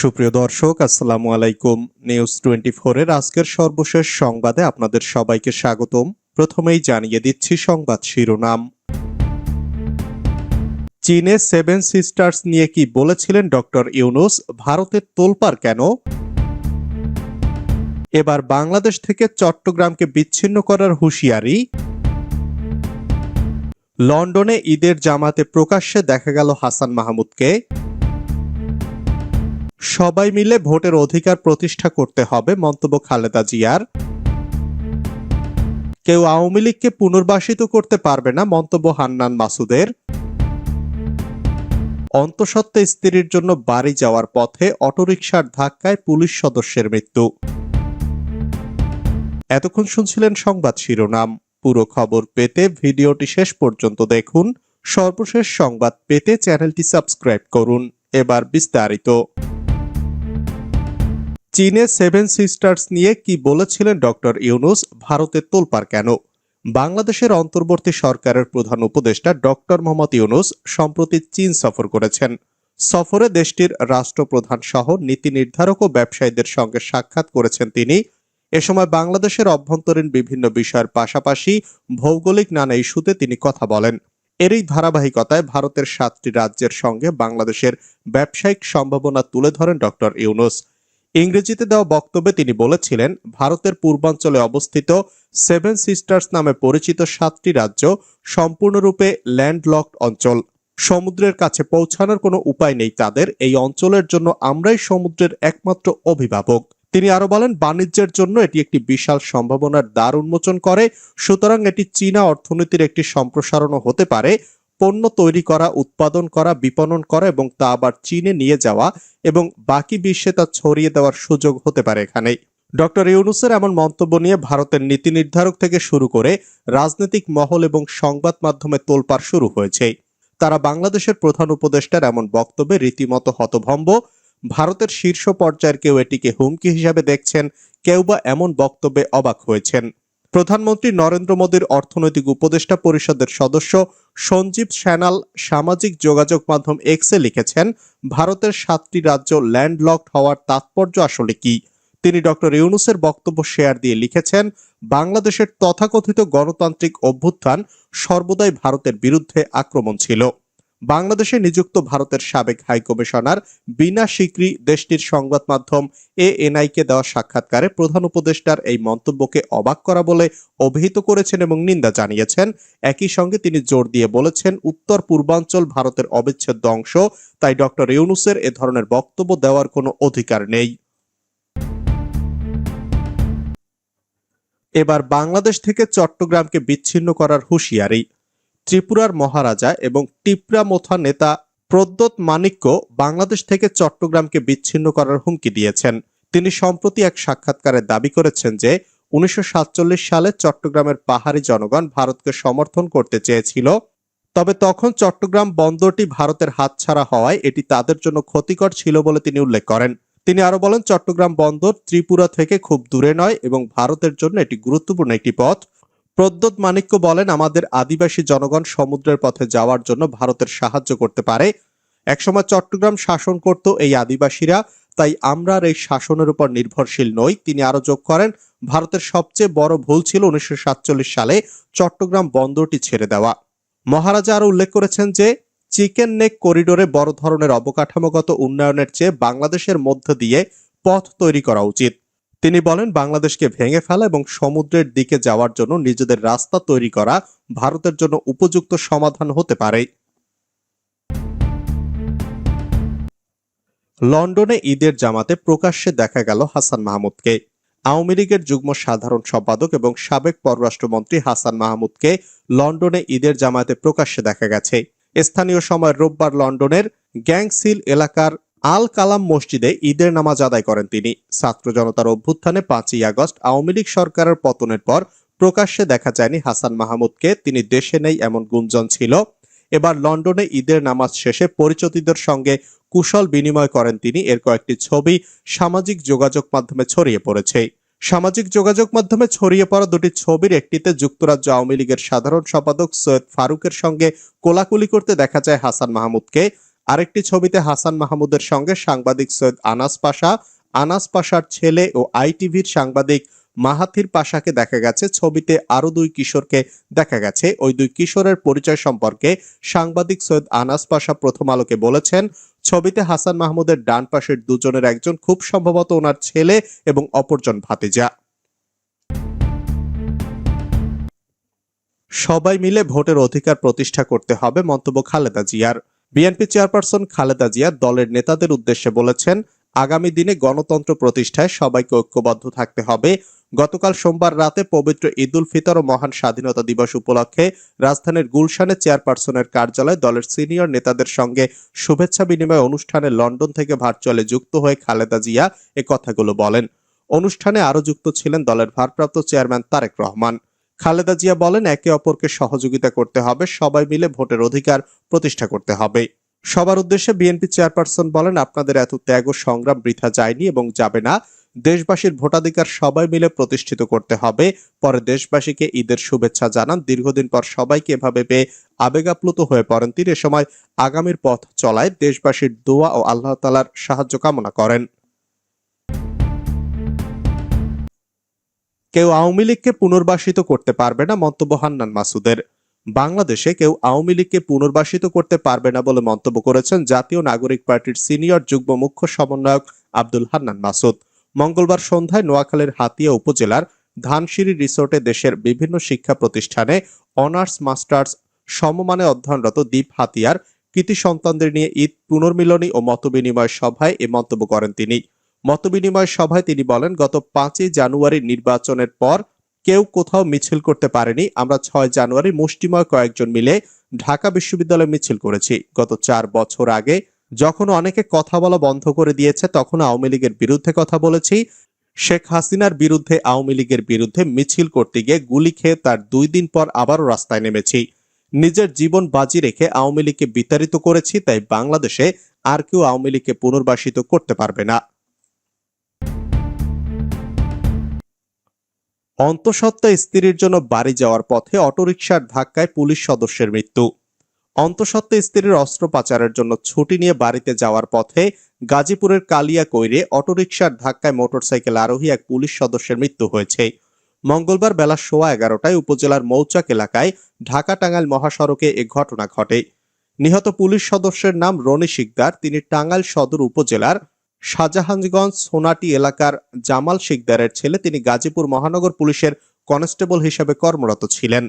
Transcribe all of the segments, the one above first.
সুপ্রিয় দর্শক, আসসালামু আলাইকুম। নিউজ টোয়েন্টি এর আজকের সর্বশেষ সংবাদে আপনাদের সবাইকে স্বাগতম। প্রথমেই জানিয়ে দিচ্ছি সংবাদ শিরোনাম। চীনে সেভেন সিস্টার্স নিয়ে কি বলেছিলেন ডক্টর ইউনুস? ভারতের তোলপার কেন? এবার বাংলাদেশ থেকে চট্টগ্রামকে বিচ্ছিন্ন করার হুঁশিয়ারি। লন্ডনে ঈদের জামাতে প্রকাশ্যে দেখা গেল হাসান মাহমুদকে। সবাই মিলে ভোটের অধিকার প্রতিষ্ঠা করতে হবে, মন্তব্য খালেদা জিয়ার। কেউ আওয়ামী লীগকে পুনর্বাসিত করতে পারবে না, মন্তব্য হান্নান মাসুদের। অন্তঃসত্ত্বা স্ত্রীর জন্য বাড়ি যাওয়ার পথে অটোরিকশার ধাক্কায় পুলিশ সদস্যের মৃত্যু। এতক্ষণ শুনছিলেন সংবাদ শিরোনাম। পুরো খবর পেতে ভিডিওটি শেষ পর্যন্ত দেখুন। সর্বশেষ সংবাদ পেতে চ্যানেলটি সাবস্ক্রাইব করুন। এবার বিস্তারিত। চীনে সেভেন সিস্টার্স নিয়ে কি বলেছিলেন ডক্টর ইউনুস ভারতের তোলপার কেন? বাংলাদেশের অন্তর্বর্তী সরকারের প্রধান উপদেষ্টা ডক্টর মোহাম্মদ ইউনুস সম্প্রতি চীন সফর করেছেন। সফরে দেশটির রাষ্ট্রপ্রধান সহ নীতি নির্ধারক ও ব্যবসায়ীদের সঙ্গে সাক্ষাৎ করেছেন তিনি। এ সময় বাংলাদেশের অভ্যন্তরীণ বিভিন্ন বিষয়ের পাশাপাশি ভৌগোলিক নানা ইস্যুতে তিনি কথা বলেন। এরই ধারাবাহিকতায় ভারতের সাতটি রাজ্যের সঙ্গে বাংলাদেশের ব্যবসায়িক সম্ভাবনা তুলে ধরেন ডক্টর ইউনুস। ইংরেজিতে দেওয়া বক্তব্যে তিনি বলেছিলেন, ভারতের পূর্বাঞ্চলে অবস্থিত সেভেন সিস্টার্স নামে পরিচিত সাতটি রাজ্য সম্পূর্ণরূপে ল্যান্ডলকড অঞ্চল। সমুদ্রের কাছে পৌঁছানোর কোনো উপায় নেই তাদের। এই অঞ্চলের জন্য আমরাই সমুদ্রের একমাত্র অভিভাবক। তিনি আরও বলেন, বাণিজ্যের জন্য এটি একটি বিশাল সম্ভাবনার দ্বার উন্মোচন করে। সুতরাং এটি চীনা অর্থনীতির একটি সম্প্রসারণও হতে পারে। পণ্য তৈরি করা, উৎপাদন করা, বিপণন করা এবং তা আবার চীনে নিয়ে যাওয়া এবং বাকি বিশ্বে তা ছড়িয়ে দেওয়ার সুযোগ হতে পারে এখানেই। ডক্টর ইউনুসের এমন মন্তব্য নিয়ে ভারতের নীতি নির্ধারক থেকে শুরু করে রাজনৈতিক মহল এবং সংবাদ মাধ্যমে তোলপাড় শুরু হয়েছে। তারা বাংলাদেশের প্রধান উপদেষ্টার এমন বক্তব্যে রীতিমতো হতভম্ব। ভারতের শীর্ষ পর্যায়ের কেউ এটিকে হুমকি হিসাবে দেখছেন, কেউ বা এমন বক্তব্যে অবাক হয়েছেন। প্রধানমন্ত্রী নরেন্দ্র মোদীর অর্থনৈতিক উপদেষ্টা পরিষদের সদস্য সঞ্জীব স্যানাল সামাজিক যোগাযোগ মাধ্যম এক্সে লিখেছেন, ভারতের সাতটি রাজ্য ল্যান্ডলকড হওয়ার তাৎপর্য আসলে কি? তিনি ডক্টর ইউনুসের বক্তব্য শেয়ার দিয়ে লিখেছেন, বাংলাদেশের তথাকথিত গণতান্ত্রিক অভ্যুত্থান সর্বদাই ভারতের বিরুদ্ধে আক্রমণ ছিল। বাংলাদেশে নিযুক্ত ভারতের সাবেক হাই হাইকমিশনার বিনা সিকরি দেশটির সংবাদ মাধ্যম এ এএনআইকে দেওয়া সাক্ষাৎকারে প্রধান উপদেষ্টার এই মন্তব্যকে অবাক করা বলে অভিহিত করেছেন এবং নিন্দা জানিয়েছেন। একই সঙ্গে তিনি জোর দিয়ে বলেছেন, উত্তর পূর্বাঞ্চল ভারতের অবিচ্ছেদ্য অংশ, তাই ডক্টর ইউনুসের এ ধরনের বক্তব্য দেওয়ার কোনো অধিকার নেই। এবার বাংলাদেশ থেকে চট্টগ্রামকে বিচ্ছিন্ন করার হুঁশিয়ারি। ত্রিপুরার মহারাজা এবং টিপরা মোথা নেতা প্রদ্যোৎ মাণিক্য বাংলাদেশ থেকে চট্টগ্রামকে বিচ্ছিন্ন করার হুমকি দিয়েছেন। তিনি সম্প্রতি এক সাক্ষাৎকারে দাবি করেছেন যে, উনিশশো সাতচল্লিশ সালে চট্টগ্রামের পাহাড়ি জনগণ ভারতকে সমর্থন করতে চেয়েছিল, তবে তখন চট্টগ্রাম বন্দরটি ভারতের হাতছাড়া হওয়ায় এটি তাদের জন্য ক্ষতিকর ছিল বলে তিনি উল্লেখ করেন। তিনি আরও বলেন, চট্টগ্রাম বন্দর ত্রিপুরা থেকে খুব দূরে নয় এবং ভারতের জন্য এটি গুরুত্বপূর্ণ একটি পথ। প্রদ্যোৎ মাণিক্য বলেন, আমাদের আদিবাসী জনগণ সমুদ্রের পথে যাওয়ার জন্য ভারতের সাহায্য করতে পারে। একসময় চট্টগ্রাম শাসন করত এই আদিবাসীরা, তাই আমরা আর এই শাসনের উপর নির্ভরশীল নই। তিনি আরও যোগ করেন, ভারতের সবচেয়ে বড় ভুল ছিল উনিশশো সাতচল্লিশ সালে চট্টগ্রাম বন্দরটি ছেড়ে দেওয়া। মহারাজা আরও উল্লেখ করেছেন যে, চিকেন নেক করিডোরে বড় ধরনের অবকাঠামোগত উন্নয়নের চেয়ে বাংলাদেশের মধ্য দিয়ে পথ তৈরি করা উচিত। তিনি বলেন, বাংলাদেশকে ভেঙে ফেলা এবং সমুদ্রের দিকে যাওয়ার জন্য নিজেদের রাস্তা তৈরি করা ভারতের জন্য উপযুক্ত সমাধান হতে পারে। লন্ডনে ঈদের জামাতে প্রকাশ্যে দেখা গেল হাসান মাহমুদকে। আওয়ামী লীগের যুগ্ম সাধারণ সম্পাদক এবং সাবেক পররাষ্ট্রমন্ত্রী হাসান মাহমুদকে লন্ডনে ঈদের জামাতে প্রকাশ্যে দেখা গেছে। স্থানীয় সময় রোববার লন্ডনের গ্যাংসিল এলাকার আল কালাম মসজিদে ঈদের নামাজ আদায় করেন তিনি। ছাত্র জনতার অভ্যুত্থানে পাঁচই আগস্ট আওয়ামী লীগ সরকারের পতনের পর প্রকাশ্যে দেখা যায়নি হাসান মাহমুদকে। তিনি দেশে নেই এমন গুঞ্জন ছিল। এবার লন্ডনে ঈদের নামাজ শেষে পরিচিতদের সঙ্গে কুশল বিনিময় করেন তিনি। এর কয়েকটি ছবি সামাজিক যোগাযোগ মাধ্যমে ছড়িয়ে পড়েছে। সামাজিক যোগাযোগ মাধ্যমে ছড়িয়ে পড়া দুটি ছবির একটিতে যুক্তরাজ্য আওয়ামী লীগের সাধারণ সম্পাদক সৈয়দ ফারুকের সঙ্গে কোলাকুলি করতে দেখা যায় হাসান মাহমুদকে। আরেকটি ছবিতে হাসান মাহমুদের সঙ্গে সাংবাদিক সৈয়দ আনাস পাশা। আনাস পাশার ছেলে ও আইটিভির সাংবাদিক মাহাথির পাশাকে দেখা গেছে। ছবিতে আরও দুই কিশোরকে দেখা গেছে। ওই দুই কিশোরের পরিচয় সম্পর্কে সাংবাদিক সৈয়দ আনাস পাশা প্রথম আলোকে বলেছেন, ছবিতে হাসান মাহমুদের ডান পাশের দুজনের একজন খুব সম্ভবত ওনার ছেলে এবং অপরজন ভাতিজা। সবাই মিলে ভোটের অধিকার প্রতিষ্ঠা করতে হবে, মন্তব্য খালেদা জিয়ার। বিএনপি চেয়ারপারসন খালেদা জিয়া দলের নেতাদের উদ্দেশ্যে বলেছেন, আগামী দিনে গণতন্ত্র প্রতিষ্ঠায় সবাইকে ঐক্যবদ্ধ থাকতে হবে। গতকাল সোমবার রাতে পবিত্র ঈদুল ফিতর ও মহান স্বাধীনতা দিবস উপলক্ষে রাজধানীর গুলশানে চেয়ারপারসনের কার্যালয়ে দলের সিনিয়র নেতাদের সঙ্গে শুভেচ্ছা বিনিময় অনুষ্ঠানে লন্ডন থেকে ভার্চুয়ালে যুক্ত হয়ে খালেদা জিয়া এ কথাগুলো বলেন। অনুষ্ঠানে আরও যুক্ত ছিলেন দলের ভারপ্রাপ্ত চেয়ারম্যান তারেক রহমান। খালেদা জিয়া বলেন, একে অপরকে সহযোগিতা করতে হবে, সবাই মিলে ভোটের অধিকার প্রতিষ্ঠা করতে হবে। সবার উদ্দেশ্যে বিএনপি চেয়ারপারসন বলেন, আপনাদের এত ত্যাগ ও সংগ্রাম বৃথা যায়নি এবং যাবে না। দেশবাসীর ভোটাধিকার সবাই মিলে প্রতিষ্ঠিত করতে হবে। পরে দেশবাসীকে ঈদের শুভেচ্ছা জানান। দীর্ঘদিন পর সবাইকে এভাবে পেয়ে আবেগাপ্লুত হয়ে পড়েন তিনি। এ সময় আগামীর পথ চলায় দেশবাসীর দোয়া ও আল্লাহ তালার সাহায্য কামনা করেন। কেউ আওয়ামী লীগকে পুনর্বাসিত করতে পারবে না মন্তব্য হান্নান মাসুদের। বাংলাদেশে কেউ আওয়ামী লীগকে পুনর্বাসিত করতে পারবে না বলে মন্তব্য করেছেন জাতীয় নাগরিক পার্টির সিনিয়র যুগ্ম মুখ্য সমন্বয়ক আব্দুল হান্নান মাসুদ। মঙ্গলবার সন্ধ্যায় নোয়াখালীর হাতিয়া উপজেলার ধানসিঁড়ি রিসোর্টে দেশের বিভিন্ন শিক্ষা প্রতিষ্ঠানে অনার্স, মাস্টার্স, সমমানে অধ্যয়নরত দ্বীপ হাতিয়ার কৃতি সন্তানদের নিয়ে ঈদ, পুনর্মিলনী ও মতবিনিময় সভায় এ মন্তব্য করেন তিনি। মতবিনিময় সভায় তিনি বলেন, গত পাঁচই জানুয়ারি নির্বাচনের পর কেউ কোথাও মিছিল করতে পারেনি। আমরা ছয় জানুয়ারি মুষ্টিময় কয়েকজন মিলে ঢাকা বিশ্ববিদ্যালয়ে মিছিল করেছি। গত চার বছর আগে যখন অনেকে কথা বলা বন্ধ করে দিয়েছে, তখন আওয়ামী লীগের বিরুদ্ধে কথা বলেছি। শেখ হাসিনার বিরুদ্ধে আওয়ামী লীগের বিরুদ্ধে মিছিল করতে গিয়ে গুলি খেয়ে তার দুই দিন পর আবারও রাস্তায় নেমেছি। নিজের জীবন বাজি রেখে আওয়ামী লীগকে বিতাড়িত করেছি, তাই বাংলাদেশে আর কেউ আওয়ামী লীগকে পুনর্বাসিত করতে পারবে না। অন্তঃসত্ত্বা স্ত্রীর জন্য বাড়ি যাওয়ার পথে অটোরিকশার ধাক্কায় পুলিশ সদস্যের মৃত্যু। অন্তঃসত্ত্বা স্ত্রীর অস্ত্র পাচারের জন্য ছুটি নিয়ে বাড়িতে যাওয়ার পথে গাজীপুরের কালিয়া কৈরে অটোরিকশার ধাক্কায় মোটরসাইকেল আরোহী এক পুলিশ সদস্যের মৃত্যু হয়েছে। মঙ্গলবার বেলা সোয়া এগারোটায় উপজেলার মৌচাক এলাকায় ঢাকা টাঙ্গাইল মহাসড়কে এ ঘটনা ঘটে। নিহত পুলিশ সদস্যের নাম রনি শিকদার, তিনি টাঙ্গাইল সদর উপজেলার শাহজাহানগঞ্জ সোনাটি এলাকার জামাল শিকদারের ছেলে, তিনি গাজীপুর মহানগর পুলিশের কনস্টেবল হিসেবে কর্মরত ছিলেন।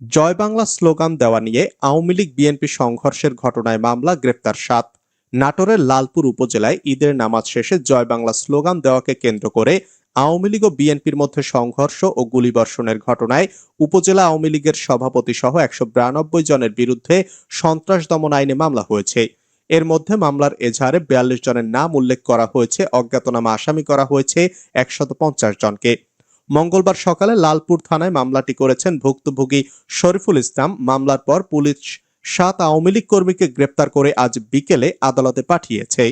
জয় বাংলা স্লোগান দেওয়া নিয়ে আওয়ামী লীগ বিএনপি সংঘর্ষের ঘটনায় মামলা, গ্রেপ্তার সাত। নাটোরের লালপুর উপজেলায় ঈদের নামাজ শেষে জয় বাংলা স্লোগান দেওয়াকে কেন্দ্র করে আওয়ামী লীগ ও বিএনপির মধ্যে সংঘর্ষ ও গুলিবর্ষণের ঘটনায় উপজেলা আওয়ামী লীগের সভাপতি সহ একশো বিরানব্বই জনের বিরুদ্ধে সন্ত্রাস দমন আইনে মামলা হয়েছে। এর মধ্যে মামলার এজাহারে বিয়াল্লিশ জনের নাম উল্লেখ করা হয়েছে, অজ্ঞাতনামা আসামি করা হয়েছে একশত জনকে। মঙ্গলবার সকালে লালপুর থানায় মামলাটি করেছেন ভুক্তভোগী শরীফুল ইসলাম। মামলার পর পুলিশ সাত আওয়ামী লীগ কর্মীকে গ্রেপ্তার করে আজ বিকেলে আদালতে পাঠিয়েছে।